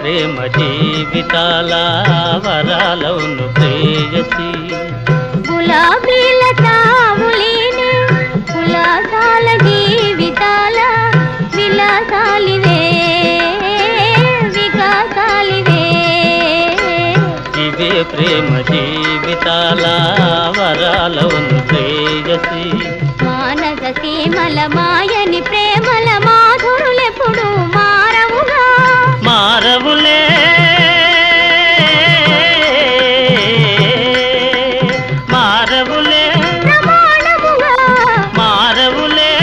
ప్రేమ జీవితాల వరాలను ప్రేయసి. గులాబీ తావులేని గులాసాల జీవితాల విలాసాలివే వికాసాలివే. ప్రేమ జీవితాల వరాలను ప్రేయసి. సీమల మాయని ప్రేమల మాధురులెప్పుడు మారవుగా? మారవులే. మారవులే. మారవులే.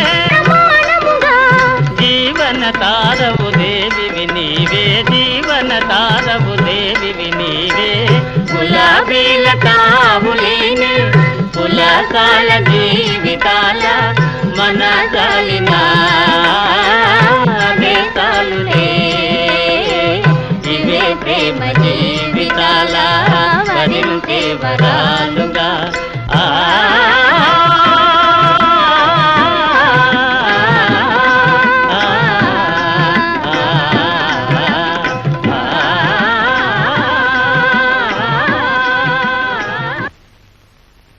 జీవన తారవు దేవివి నీవే. జీవన తారవు దేవివి నీవే. గులాబీల తావులేని పులసాల జీవితాల మన చాలిన ఇవే ప్రేమ జీవితాల వరించే వరాలుగా. ఆ